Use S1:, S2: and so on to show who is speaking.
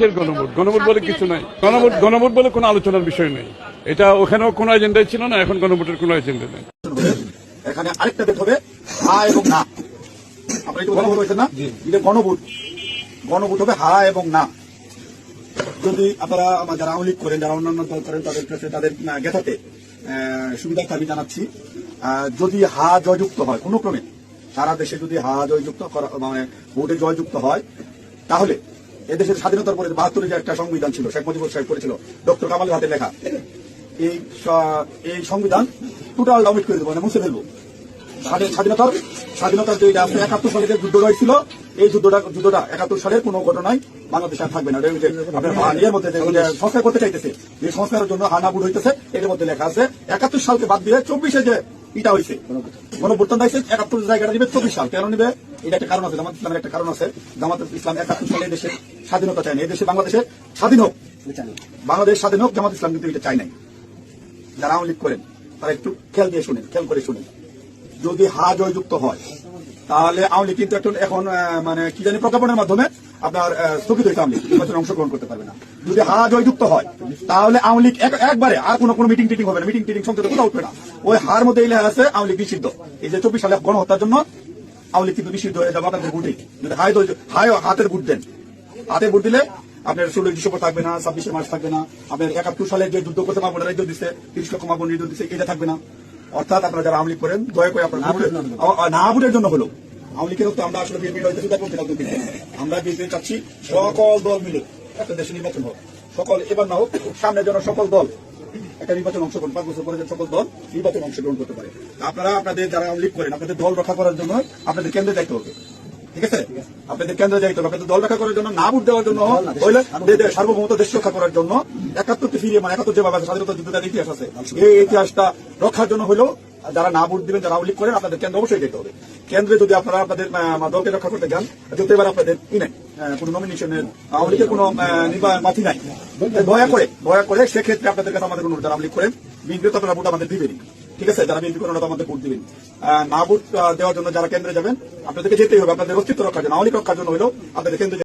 S1: কিসের গণভোট। গণভোট বলে কিছু নাই। গণভোট গণভোট বলে কোনো আলোচনার বিষয় নেই। এটা ওখানেও কোনো এজেন্ডাই ছিল না এখন গণভোটের কোনো এজেন্ডা নেই।
S2: এখানে আরেকটা হবে হা এবং না। আপনারা একটু গণভোট হয়েছে না? এটা গণভোট। গণভোট হবে হা এবং না। যদি আপনারা আমার যারা আওয়ামী লীগ করেন যারা অন্যান্য দল করেন তাদের কাছে তাদের আহ, জ্ঞাতাতে আহ, সুবিধার দাবি জানাচ্ছি আহ, যদি হা জয়যুক্ত হয় কোনো ক্রমে সারা দেশে যদি হা জয়যুক্ত করা মানে ভোটে জয়যুক্ত হয় তাহলে এদেশের স্বাধীনতার পরে বাহাত্তরে যে একটা সংবিধান ছিল, শেখ মুজিবুর সাহেব করেছিল, ডক্টর কামাল হাতে লেখা। এই এই সংবিধান টোটাল ডাউমিট করে দেবো মানে মুছে ফেলব। স্বাধীনতার স্বাধীনতার যে এটা একাত্তর সালে যে যুদ্ধ হয়েছিল, এই যুদ্ধটা যুদ্ধটা একাত্তর সালের কোনো ঘটনায় বাংলাদেশে আর থাকবে না। আপনার মধ্যে সংস্কার করতে চাইতেছে, যে সংস্কারের জন্য হানাবুট হইতেছে এর মধ্যে লেখা আছে, একাত্তর সালকে বাদ দিয়ে চব্বিশে যে ইটা হয়েছে গণভোটন দিয়েছে একাত্তর জায়গাটা নিবে চব্বিশ সাল। কেন নিবে? এটা একটা কারণ আছে, জামাত ইসলামের একটা কারণ আছে। জামাত ইসলাম একাত্তর সালে দেশের স্বাধীনতা চায় না। দেশে বাংলাদেশে স্বাধীন হোক, বাংলাদেশ স্বাধীন হোক, জামাত ইসলাম কিন্তু এটা চাই নাই। যারা আওয়ামী লীগ করেন, তারা একটু খেয়াল দিয়ে শুনেন, খেয়াল করে শুনেন। যদি হা জয়যুক্ত হয়, তাহলে আওয়ামী কিন্তু এখন এখন মানে কি জানি প্রজ্ঞাপনের মাধ্যমে আপনার স্থগিত হইতে আওয়ামী লীগ, নির্বাচনে অংশগ্রহণ করতে পারবে না। যদি হা জয়যুক্ত হয়, তাহলে আওয়ামী লীগ এক- একবারে আর কোনো কোনো মিটিং টিটিং হবে না। মিটিং টিটিং সংসদে কোথাও উঠবে না। ওই হার মধ্যে এই লেখা আছে, আওয়ামী লীগ নিষিদ্ধ। এই যে চব্বিশ সালে গণহত্যার জন্য আওয়ামী কিন্তু নিষিদ্ধ হয়ে যাবে আপনাদের ভোটে যদি দল- হাই হাতের ভোট দেন। হাতে ভোট দিলে আপনার ষোলোই ডিসেম্বর থাকবে না, ছাব্বিশে মার্চ থাকবে না, আপনার একাত্তর সালে যে যুদ্ধ করতে মামলা রেডিও দিচ্ছে তিরিশ লক্ষ মামলা রেডিও দিচ্ছে এটা থাকবে না। অর্থাৎ আপনারা যারা আওয়ামী লীগ করেন, দয়া করে আপনার না ভোটের জন্য হলো। আওয়ামী লীগের তো আমরা আসলে বিএনপি তাই বলতে রাজনীতি আমরা বিএনপি চাচ্ছি সকল দল মিলে একটা দেশে নির্বাচন হোক। সকল, এবার না হোক, সামনের জন্য সকল দল একটা নির্বাচন অংশগ্রহণ পাঁচ বছর পরে সকল দল নির্বাচন অংশগ্রহণ করতে পারে। আপনারা আপনাদের যারা লীগ করেন আপনাদের দল রক্ষা করার জন্য আপনাদের কেন্দ্রে যাইতে হবে। ঠিক আছে? আপনাদের কেন্দ্রে যাইতে হবে। আপনাদের দল রক্ষা করার জন্য না ভোট দেওয়ার জন্য হইলে সার্বভৌমত্ব দেশ রক্ষা করার জন্য একাত্তরকে ফিরিয়ে মানে একাত্তর যেভাবে আছে, স্বাধীনতা যুদ্ধের ইতিহাস আছে। এই ইতিহাসটা রক্ষার জন্য হইল যারা না ভোট দিবেন যারা লীগ করেন আপনাদের কেন্দ্র অবশ্যই যেতে হবে। কেন্দ্রে যদি আপনারা আপনাদের দলকে রক্ষা করতে যান যদি এবার আপনাদের ই নাই কোনো নমিনেশনের আওয়ামী লীগের কোনো মাথি নাই। দয়া করে দয়া করে সেক্ষেত্রে আপনাদের কাছে আমাদের অনুরোধ আওয়ামী লীগ করেন বিএনপি তো আপনারা ভোট আমাদের দিবেনি ঠিক আছে? যারা বিএনপি করেন আমাদের ভোট দিবেন না ভোট দেওয়ার জন্য যারা কেন্দ্রে যাবেন, আপনাদেরকে যেতেই হবে। আপনাদের অস্তিত্ব রক্ষার জন্য, আওয়ামী রক্ষার জন্য হলেও আপনাদের কেন্দ্রে